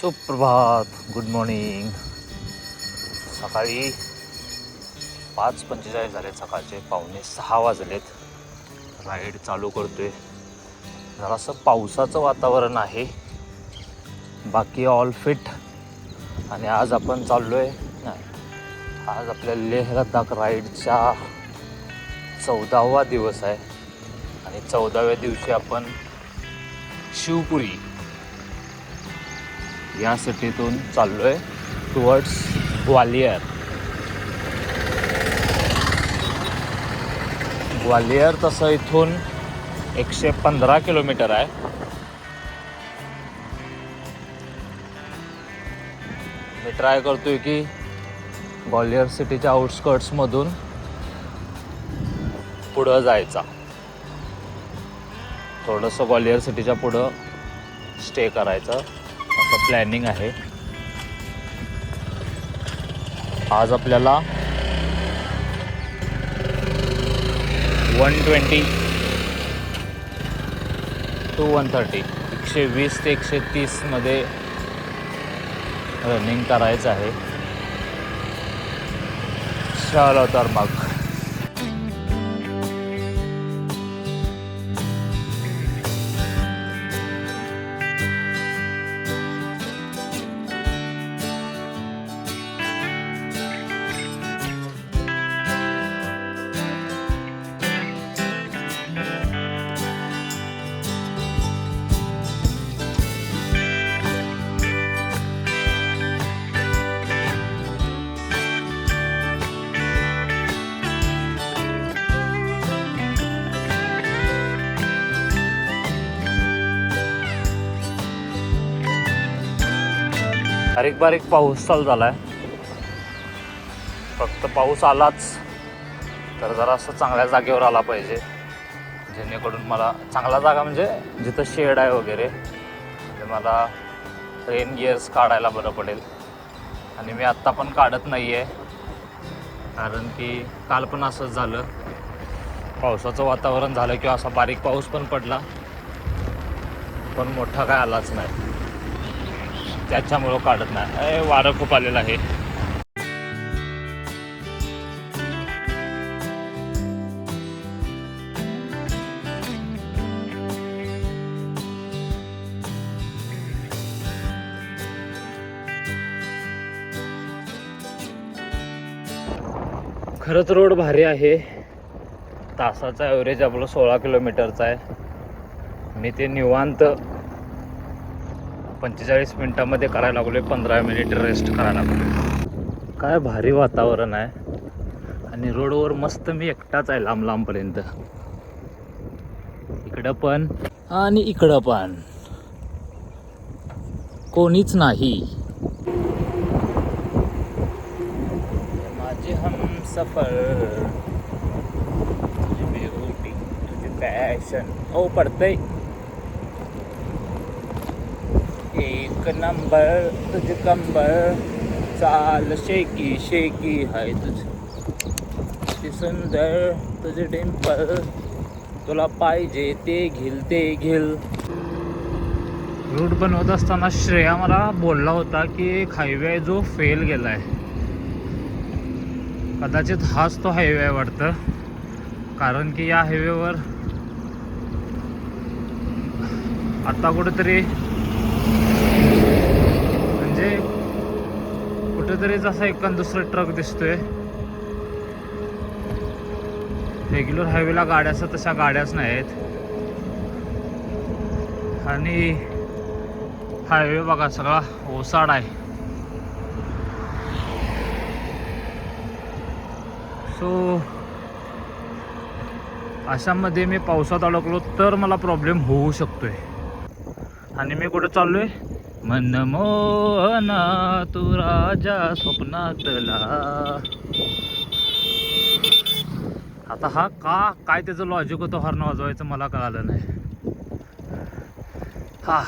सुप्रभात good morning सकाळी पाच पंचेचाळीस झाले सकाळचे पावणे सहा वाजलेत. राईड चालू करतोय. जरासं पावसाचं वातावरण आहे. बाकी ऑल फिट आणि आज आपण चाललो नाही आज आपल्या लेह लडाख राईडचा चौदावा दिवस आहे. आणि चौदाव्या दिवशी आपण शिवपुरी या सिटीतून चाललोय टुवर्ड्स ग्वालियर. ग्वालियर तसं इथून एकशे पंधरा किलोमीटर आहे. मी ट्राय करतोय की ग्वालियर सिटीच्या आउटस्कर्ट्समधून पुढं जायचा. थोडंसं ग्वालियर सिटीच्या पुढं स्टे करायचं. असं प्लॅनिंग आहे. आज आपल्याला one twenty two one thirty एकशे वीस ते एकशे तीसमध्ये रनिंग करायचं आहे. चलो तर मग. बारीक बारीक पाऊस चालू झाला आहे फक्त पाऊस आलाच तर जरा असं चांगल्या जागेवर आला पाहिजे. जेणेकरून मला चांगला जागा म्हणजे जिथं शेड आहे वगैरे म्हणजे मला रेन गिअर्स काढायला बरं पडेल. आणि मी आत्ता पण काढत नाही आहे कारण की काल पण असंच झालं. पावसाचं वातावरण झालं किंवा असा बारीक पाऊस पण पडला. पण मोठा काय आलाच नाही. त्याच्यामुळं काढत नाही. वारं खूप आलेलं आहे. खरंच रोड भारी आहे. तासाचा ॲव्हरेज आपलं सोळा किलोमीटरचा आहे. मी ते निवांत पंचेचाळीस मिनटामध्ये करायला लागलो आहे पंधरा मिनिट रेस्ट करायला लागलो काय भारी वातावरण आहे. आणि रोडवर मस्त मी एकटाच आहे लांब लांबपर्यंत. इकडं पण आणि इकडं पण. कोणीच नाही. माझे हम सफर पॅशन हो पडतंय. एक नंबर तुझ कंबर। चाल शेकी शेकी हाय तुझ। ती सुंदर तुझे डिंपल। तुला पाहिजे ते घेल ते घेल रूट बनवत असताना श्रेया मला बोलला होता की एक हायवे आहे जो फेल गेला आहे कदाचित हाच तो हायवे आहे वाटतं. कारण की या हायवेवर आता कुठेतरी म्हणजे कुठेतरीच असा एक दुसरा ट्रक दिसतोय. रेग्युलर हायवेला गाड्या असतात तशा गाड्याच नाहीत आणि हायवे बघा सगळा ओसाड आहे. सो अशामध्ये मी पावसात अडकलो तर मला प्रॉब्लेम होऊ शकतोय. आणि मी कुठे चाललोय? मनमोहना तू राजा स्वप्नातला. आता हा का काय त्याचं लॉजिक होतं हॉर्न वाजवायचं मला कळालं नाही. हा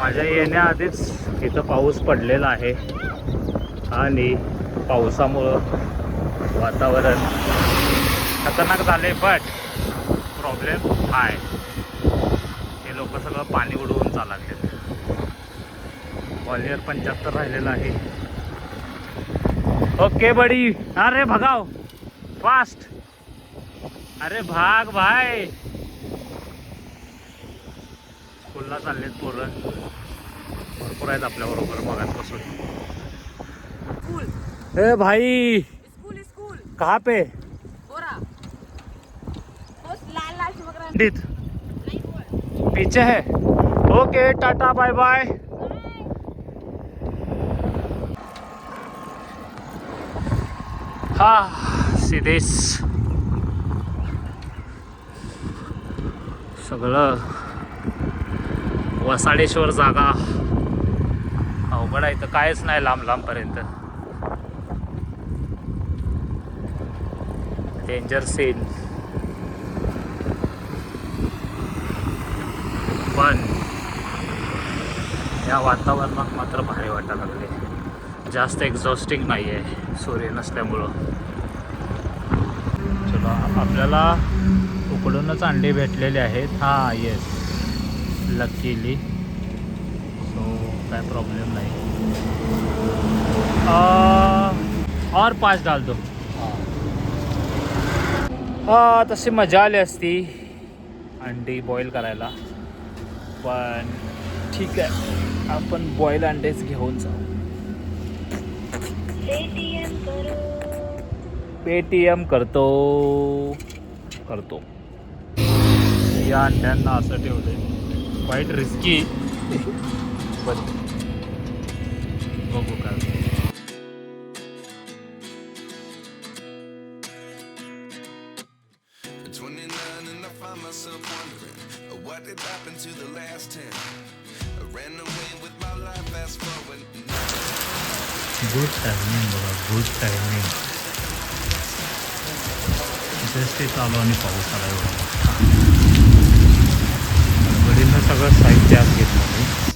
माझ्या येण्याआधीच इथं पाऊस पडलेला आहे. आणि पावसामुळं वातावरण खतरनाक झाले बट प्रॉब्लेम आहे हे लोक सगळं पाणी उडवून चालले ग्वालियर पंच्याहत्तर राहिलेला आहे. Okay buddy. अरे भगाव. फास्ट अरे भाग भाई. स्कूलला चाललेत पोरं. भरपूर आहेत आपल्या बरोबर मगातपासून स्कूल ए भाई. स्कूल स्कूल कहाँ पे? लाल लाल। पीछे है. ओके टाटा बाय बाय हा सिद्धेश सगळं वसाडेश्वर जागा. अवघड आहे तर कायच नाही लांब लांबपर्यंत. डेंजर सीन पण या वातावरणात मात्र भारी वाटायला लागले जास्त एक्झॉस्टिंग नाही आहे सूर्य नसल्यामुळं. चलो आपल्याला उकडूनच अंडे भेटलेले आहेत. हां येस लकीली सो काय प्रॉब्लेम नाही. और पाच डाल दो. हा तशी मजा आली असती अंडी बॉईल करायला. पण ठीक आहे. आपण बॉईल अंडेच घेऊन जाऊ. पेटीएम करतो करतो या अंड्यांना असं ठेवलंय वाईट रिस्की पण बघू काय होतं. At 29 and I find myself wondering uh, what did happen to the last 10. Good timing बघा गुड टायमिंग जस्ट ते चालू आणि पाऊस आला एवढा गडबडीनं सगळं साहित्य आत घेतलं मी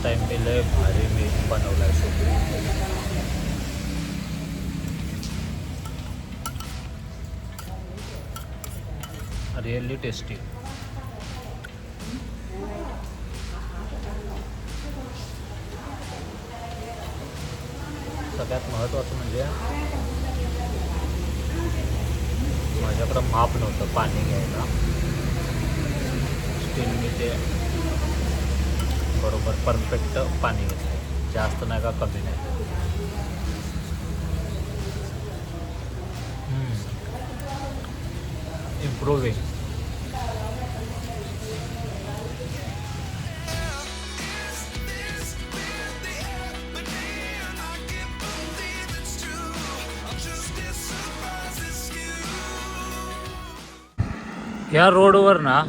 This time मी लय भारी मी बनवला आहे सोपी रिअली टेस्टी सगळ्यात महत्त्वाचं म्हणजे माझ्याकडं माप नव्हतं पाणी घ्यायला. स्टील मी ते बरोबर परफेक्ट पाणी घेतलं जास्त नाही का कमी नाही. इम्प्रूव्हिंग या रोडवर ना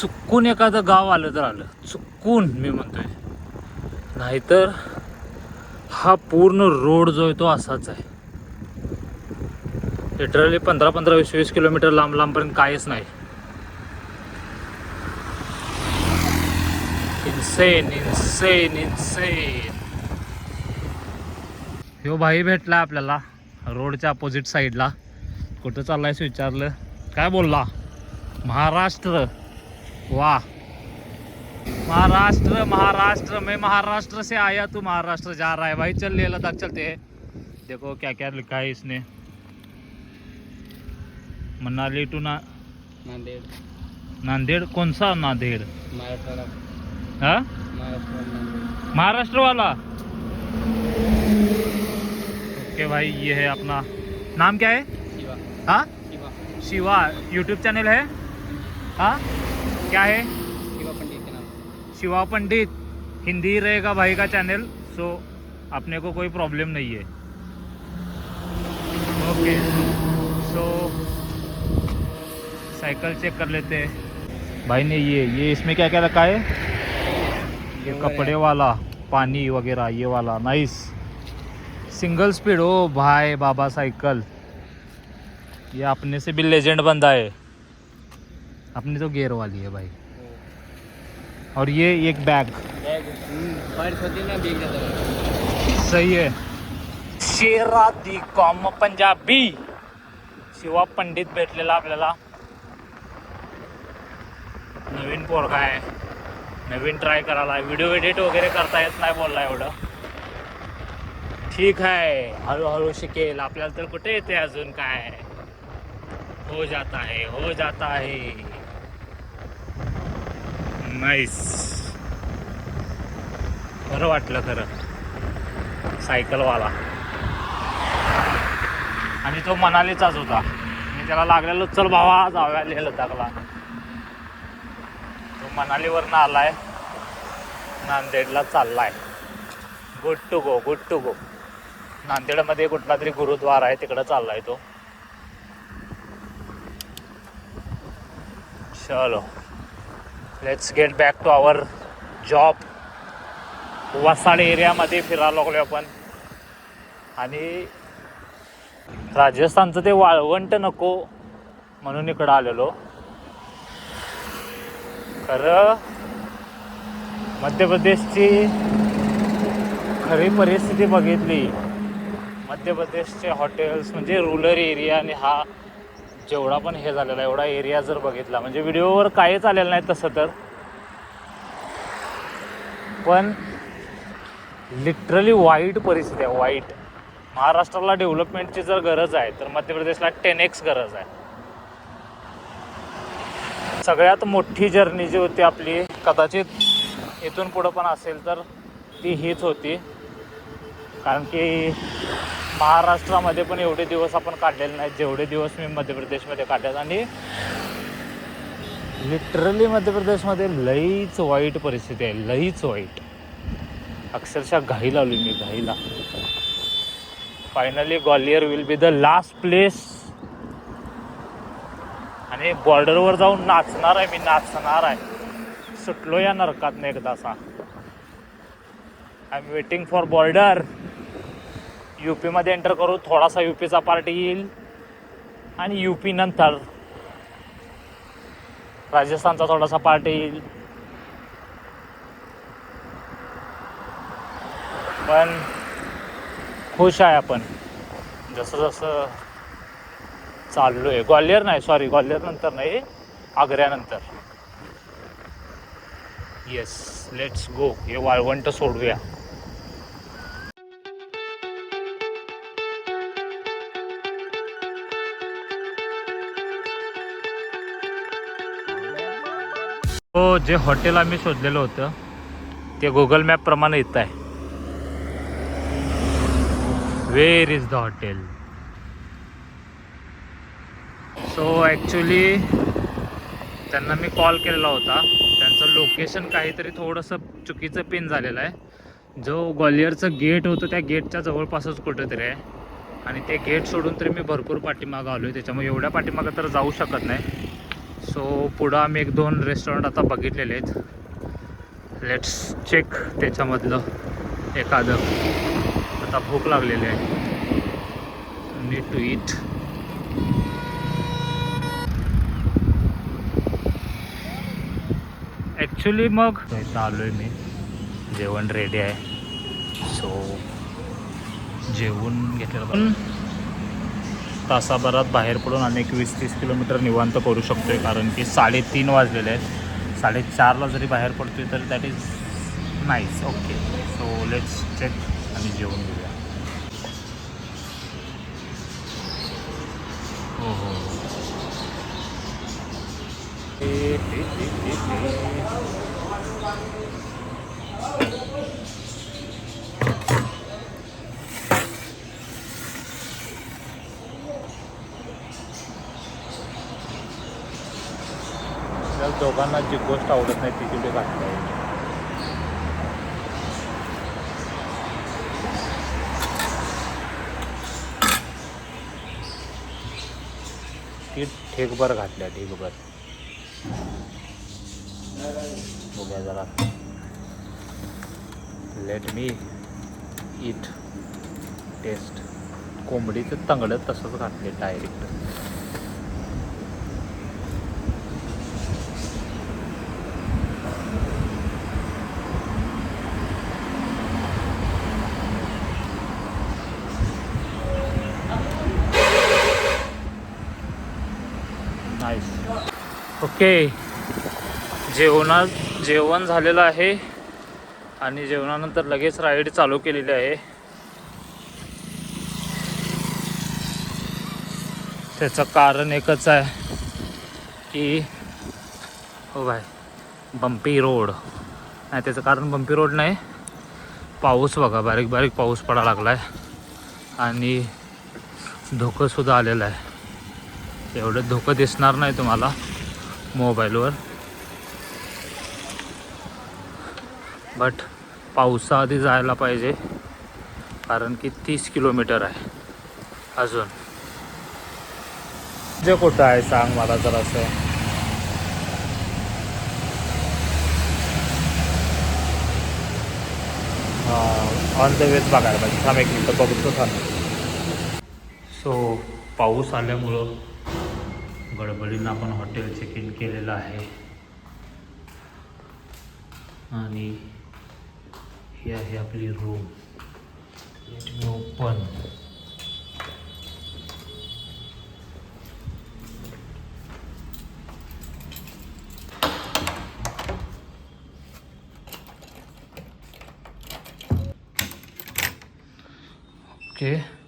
चुकून एखादं गाव आलं तर आलं. चुकून मी म्हणतोय. नाहीतर हा पूर्ण रोड जो आहे तो असाच आहे. लिटरली पंधरा पंधरा वीस वीस किलोमीटर लांब लांबपर्यंत काहीच नाही. इन्सेन इन्सेन इन्सेन ह्यो भाई भेटला आपल्याला रोडच्या अपोजिट साईडला कुठं चाललायस विचारलं? काय बोलला? महाराष्ट्र. वा महाराष्ट्र महाराष्ट्र में महाराष्ट्र से आया तू महाराष्ट्र जा रहा है। भाई चल ले लद्दाख चलते हैं। देखो क्या क्या लिखा है इसने। मनाली टू ना नांदेड। नांदेड़? कौन सा नांदेड़? हाँ? महाराष्ट्र महाराष्ट्र वाला? ओके भाई ये है अपना। नाम क्या है? शिवा। हाँ? शिवा। शिवा। यूट्यूब चैनल है? हाँ? क्या है? शिवा पंडित के नाम शिवा पंडित हिंदी रहेगा भाई का चैनल सो अपने को कोई प्रॉब्लम नहीं है। ओके सो साइकिल चेक कर लेते हैं। भाई ने ये ये इसमें क्या क्या रखा है? ये कपड़े वाला पानी वगैरह ये वाला नाइस सिंगल स्पीड ओ भाई बाबा साइकिल ये अपने से भी लेजेंड बंदा है। अपनी तो गेयर वाली है भाई। और ये एक बैग बॅग सही है। शेरा दी कॉम पंजाबी। शिवा पंडित भेटलेला आपल्याला। नवीन पोरगा आहे। नवीन ट्राय करायला व्हिडिओ एडिट वगैरे करता येत नाही बोलला एवढं। ठीक आहे। हळूहळू शिकेल। आपल्याला तर कुठे येते अजून काय? हो जाता है हो जाता है नाईस बरं वाटलं खरं. सायकलवाला. आणि तो मनालीचाच होता. मी त्याला लागलेलो चल भावा जाव्या लेह लडाखला तो मनालीवरनं आलाय. नांदेडला चाललाय. Good to go good to go नांदेडमध्ये कुठला तरी गुरुद्वारा आहे तिकडं चाललाय तो. चलो. Let's get back to our job Wasad एरियामध्ये फिरायला लागलो आपण. आणि राजस्थानचं ते वाळवंट नको म्हणून इकडं आलेलो. खरं मध्य प्रदेशची खरी परिस्थिती बघितली. मध्य प्रदेशचे हॉटेल्स म्हणजे रुरल एरिया आणि हा जेवढा पण हे झालेला एवढा एरिया जर बघितला म्हणजे व्हिडिओवर काहीच आलेलं नाही तसं तर. पण लिटरली वाईट परिस्थिती आहे वाईट. महाराष्ट्राला डेव्हलपमेंटची जर गरज आहे तर मध्य प्रदेशला टेन एक्स गरज आहे. सगळ्यात मोठी जर्नी जी होती आपली कदाचित इथून पुढं पण असेल तर ती हीच होती. कारण की महाराष्ट्रामध्ये पण एवढे दिवस आपण काढलेले नाहीत जेवढे दिवस मी मध्य प्रदेशमध्ये काढलेत. आणि लिटरली मध्य प्रदेशमध्ये लईच वाईट परिस्थिती आहे लईच वाईट. अक्षरशः घाई लावली मी घाईला finally Gwalior will be the last place आणि बॉर्डरवर जाऊन नाचणार आहे मी नाचणार आहे. सुटलो या नरकातनं एकदासा. I am waiting for border you पीमध्ये एंटर करू थोडासा यू पीचा पार्ट येईल. आणि यू पी नंतर राजस्थानचा थोडासा पार्ट येईल. पण खुश आहे आपण. जसं जसं चाललो आहे ग्वाल्हेर नाही सॉरी ग्वाल्हेर नंतर नाही आग्र्यानंतर येस लेट्स गो हे वाळवंट सोडूया. हो जे हॉटेल आम्ही शोधलेलं होतं ते गुगल मॅपप्रमाणे येत आहे. Where is the hotel so actually त्यांना मी कॉल केलेला होता. त्यांचं लोकेशन काहीतरी थोडंसं चुकीचं पिन झालेलं आहे. जो ग्वालियरचं गेट होतं त्या गेटच्या जवळपासच कुठंतरी आहे. आणि ते गेट सोडून तरी मी भरपूर पाठीमागं आलो आहे त्याच्यामुळे एवढ्या पाठीमागं तर जाऊ शकत नाही. सो पुढं आम्ही एक दोन रेस्टॉरंट आता बघितलेले आहेत. लेट्स चेक त्याच्यामधलं एखादं. आता भूक लागलेली आहे. नीड टू इट ॲक्च्युली मग इथं आलो आहे मी. जेवण रेडी आहे. सो जेवून घेतलेलं पण तासाभरात बाहेर पडून अनेक वीस तीस किलोमीटर निवांत करू शकतो आहे कारण की साडेतीन वाजलेले आहेत. साडेचारला जरी बाहेर पडतोय तर that is nice okay so let's check आणि जेवण घेऊया. हो हो हो. ए, लोकांना जी गोष्ट आवडत नाही ती तिथे घातली आहे. ती ठेकभर घातल्या ठेकभर बघा जरा. लेट मी इट टेस्ट कोंबडीचं तंगडं तसंच घातले डायरेक्ट नाईस ओके. जेवणा जेवण झालेलं आहे. आणि जेवणानंतर लगेच राईड चालू केलेली आहे. त्याचं कारण एकच आहे की हो बाय बंपी रोड नाही त्याचं कारण बंपी रोड नाही. पाऊस बघा बारीक बारीक पाऊस पडा लागला आहे आणि धोकंसुद्धा आलेलं आहे. एवढं धोकं दिसणार नाही तुम्हाला. मोबाईलवर. बट पावसाआधी जायला पाहिजे कारण की तीस किलोमीटर आहे. अजून. जे कुठं आहे सांग मला जरासं. ऑन द वेज बघायला पाहिजे. थांब एक मिनटं बघतो थांब. सो पाऊस आल्यामुळं गडबडीनं आपण हॉटेल चेक इन केलेलं आहे. आणि ही आहे आपली room let me open okay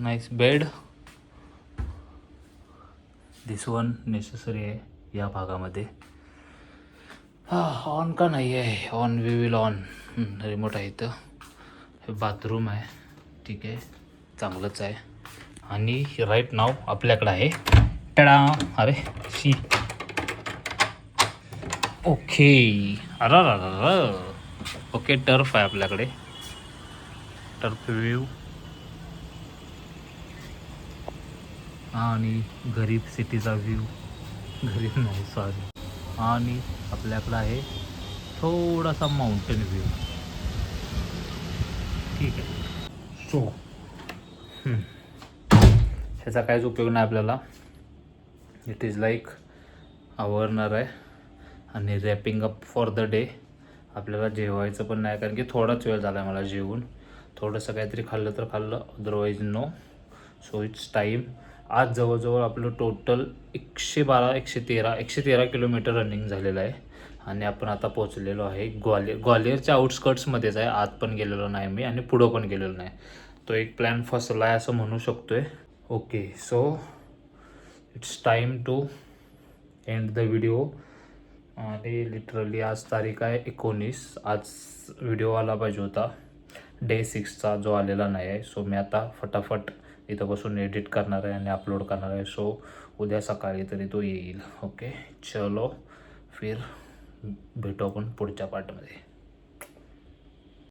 nice bed this one necessary आहे या भागामध्ये. Ah, हा ऑन का नाही आहे? On we will on remote आहे इथं. हे बाथरूम आहे. ठीक आहे. चांगलंच आहे. आणि राईट नाव आपल्याकडं आहे. टडा अरे शी. ओके अरा ओके टर्फ आहे आपल्याकडे. टर्फ व्ह्यू आणि गरीब सिटीचा व्ह्यू गरीब नाही सॉरी आणि आपल्याकडं आहे थोडासा माउंटेन व्ह्यू ठीक आहे. सो ह्याचा काहीच उपयोग नाही आपल्याला. इट इज लाईक आवरणार आहे. आणि wrapping up for the day आपल्याला जेवायचं पण नाही कारण की थोडाच वेळ झाला आहे मला जेवून. थोडंसं काहीतरी खाल्लं तर खाल्लं otherwise no so it's time आज जवळजवळ आपलं टोटल एकशे बारा एकशे तेरा एकशे तेरा किलोमीटर रनिंग झालेलं आहे. आणि आपण आता पोचलेलो आहे ग्वालियर. ग्वालियरच्या आउटस्कर्ट्समध्येच आहे. आत पण गेलेलो नाही मी आणि पुढं पण गेलेलो नाही. तो एक प्लॅन फसला आहे असं म्हणू शकतो आहे okay so it's time to end the video आणि लिटरली आज तारीख आहे एकोणीस. आज व्हिडिओ आला पाहिजे होता. डे सिक्सचा जो आलेला नाही आहे. सो मी आता फटाफट इथं बसून एडिट करणार आहे आणि अपलोड करणार आहे. सो उद्या सकाळी तरी तो येईल. ओके चलो फिर भेटू आपण पुढच्या पार्टमध्ये